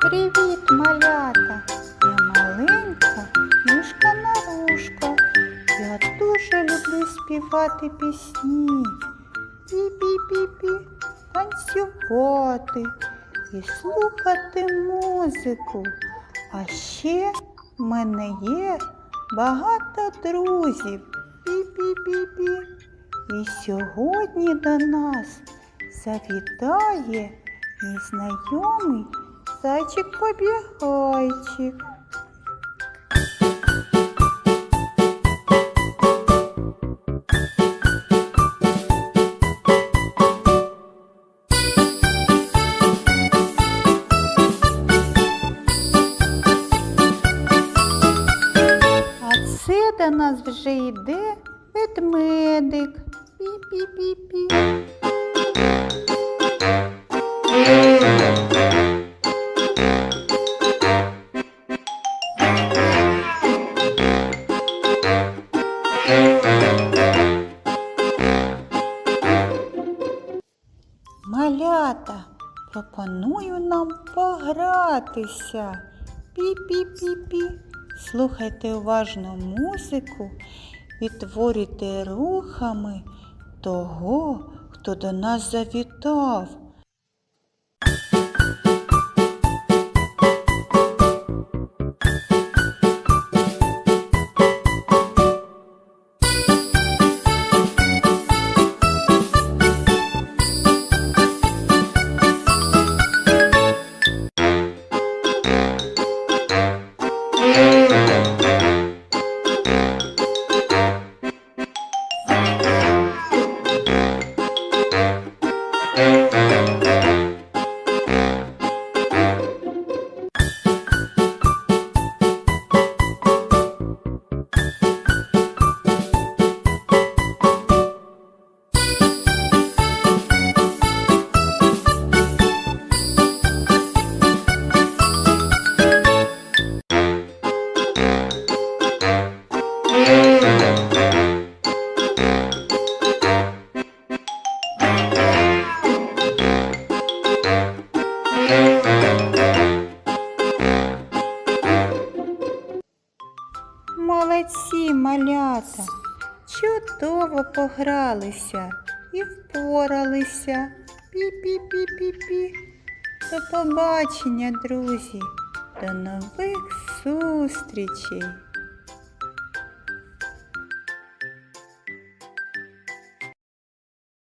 Привіт, малята! Я маленька мишка нарушка. Я дуже люблю співати пісні. Пі-пі-пі-пі, танцювати і слухати музику. А ще в мене є багато друзів. Пі-пі-пі-пі. І сьогодні до нас завітає мій знайомий зайчик-побігайчик. Це до нас вже йде ведмедик. Пі-пі-пі-пі. Малята, пропоную нам погратися. Пі-пі-пі-пі. Слухайте уважно музику і творюйте рухами того, хто до нас завітав. Молодці, малята, чудово погралися і впоралися. Пі-пі-пі-пі-пі. До побачення, друзі. До нових зустрічей.